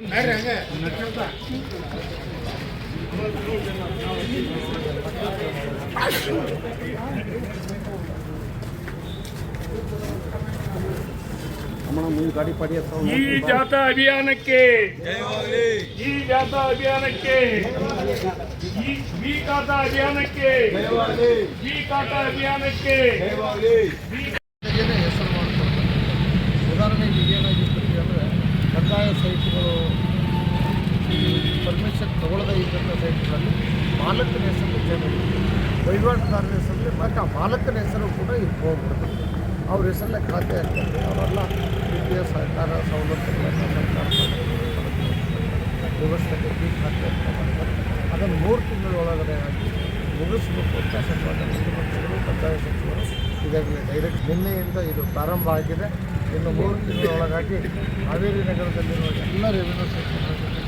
ಈ ಜಾಥಾ ಅಭಿಯಾನಕ್ಕೆ ಈ ಜಾಥಾ ಅಭಿಯಾನಕ್ಕೆ ಈ ಈ ಖಾತಾ ಅಭಿಯಾನಕ್ಕೆ ಈ ಖಾತಾ ಅಭಿಯಾನಕ್ಕೆ ಏನೇ ಹೆಸರು ಮಾಡ್ಕೊಳ್ತಾರೆ ಉದಾಹರಣೆಗೆ ಏನಾಗಿರ್ತದೆ ಅಂದರೆ ಕಂದಾಯ ಸೈಟ್ಗಳು ಪರ್ಮಿಷನ್ ತಗೊಳ್ಳದೇ ಇದ್ದಂಥ ಸೈಟ್ಗಳಲ್ಲಿ ಮಾಲಕನ ಹೆಸರು ಜಮೀನು. ವಹಿವಾಟುದಾರರ ಹೆಸರಲ್ಲಿ ಮತ್ತು ಆ ಮಾಲಕನ ಹೆಸರು ಕೂಡ ಇಲ್ಲಿ ಹೋಗ್ಬಿಡ್ತದೆ ಅವ್ರ ಹೆಸರಲ್ಲೇ ಖಾತೆ ಆಗ್ತದೆ. ಅವರೆಲ್ಲ ರೀತಿಯ ಸಹಕಾರ ಸವಲತ್ತುಗಳನ್ನು ಸರ್ಕಾರ ವ್ಯವಸ್ಥೆಗೆ ಈ ಖಾತೆ ಮಾಡಿದ್ದಾರೆ ಅದನ್ನು ಮೂರು ತಿಂಗಳ ಒಳಗಡೆ ಆಗಿ ಮುಗಿಸ್ಬೇಕು ಅಂತ ಸನ್ಮಾನ್ಯ ಮುಖ್ಯಮಂತ್ರಿಗಳು, ಕಂದಾಯ ಸಚಿವರು ಈಗಾಗಲೇ ಡೈರೆಕ್ಟ್ ನಿನ್ನೆಯಿಂದ ಇದು ಪ್ರಾರಂಭ ಆಗಿದೆ. ಇನ್ನು ಮೂರು ತಿಂಗಳ ಒಳಗಾಗಿ ಹಾವೇರಿ ನಗರದಲ್ಲಿರುವ ಎಲ್ಲ ರೆವಿನ್ಯೂ ಸೆಕ್ಷನ್ತಕ್ಕಂಥ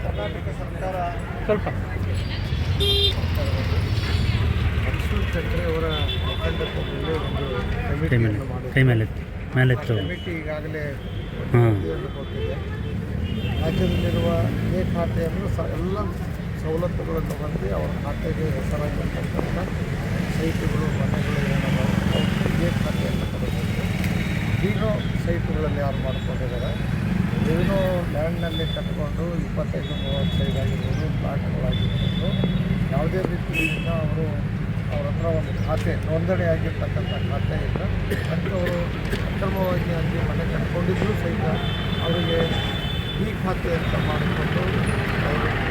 ಕರ್ನಾಟಕ ಸರ್ಕಾರ ಸ್ವಲ್ಪ ಅರ್ಶುಲ್ ಚಕ್ರೆ ಅವರ ಮುಖಂಡತ್ವದಲ್ಲಿ ಒಂದು ಕೈ ಕಮಿಟಿಯನ್ನು ಮೇಲೆ. ಕೈ ಮೇಲೆ ಮೇಲೆ ಎತ್ತು ಕಮಿಟಿ ಈಗಾಗಲೇ ಹಾಂ. ಕೊಟ್ಟಿದೆ ರಾಜ್ಯದಲ್ಲಿರುವ ಇದೇ ಖಾತೆಯನ್ನು ಸ ಎಲ್ಲ ಸವಲತ್ತುಗಳನ್ನು ಬಂದು ಅವರ ಖಾತೆಗೆ ಹೆಸರಾಗಿರ್ತಕ್ಕಂಥ ಸೈಟುಗಳು, ಮನೆಗಳು ಅವಕ್ಕೆ ಇದೇ ಖಾತೆಯನ್ನು ಕೊಡಬೇಕು ಡಿನೋ ಸೈಟುಗಳಲ್ಲಿ ಯಾರು ಮಾಡ್ಕೊಂಡಿದ್ದಾರೆ, ಏನೋ ಲ್ಯಾಂಡ್ನಲ್ಲಿ ಕಟ್ಕೊಂಡು ಇಪ್ಪತ್ತೈದು ಮೂವತ್ತು ಸೈಡ್ ಆಗಿರ್ಬೋದು, ಪ್ಲಾಟ್ಗಳಾಗಿರ್ಬೋದು, ಯಾವುದೇ ರೀತಿಯಿಂದ ಅವರು ಅವ್ರ ಹತ್ರ ಒಂದು ಖಾತೆ, ನೋಂದಣಿ ಆಗಿರ್ತಕ್ಕಂಥ ಖಾತೆ ಇಲ್ಲ ಅವರು ಅಕ್ರಮವಾಗಿ ಅಲ್ಲಿ ಮನೆ ಕಟ್ಕೊಂಡಿದ್ದರೂ ಸಹಿತ ಅವರಿಗೆ ಈ ಖಾತೆ ಅಂತ ಮಾಡಿಕೊಂಡು